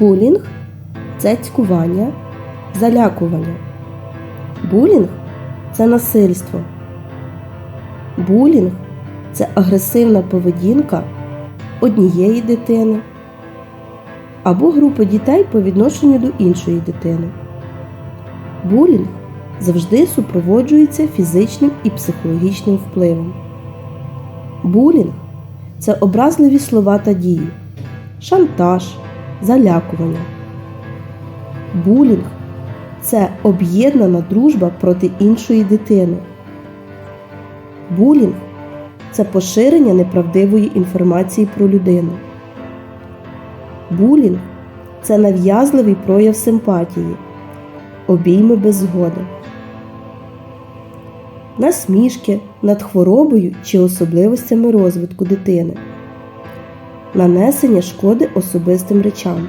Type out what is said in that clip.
Булінг це цькування, залякування. Булінг це насильство. Булінг це агресивна поведінка однієї дитини або групи дітей по відношенню до іншої дитини. Булінг завжди супроводжується фізичним і психологічним впливом. Булінг це образливі слова та дії, шантаж, залякування. Булінг це об'єднана дружба проти іншої дитини. Булінг це поширення неправдивої інформації про людину. Булінг це нав'язливий прояв симпатії, обійми без згоди, насмішки над хворобою чи особливостями розвитку дитини, нанесення шкоди особистим речам.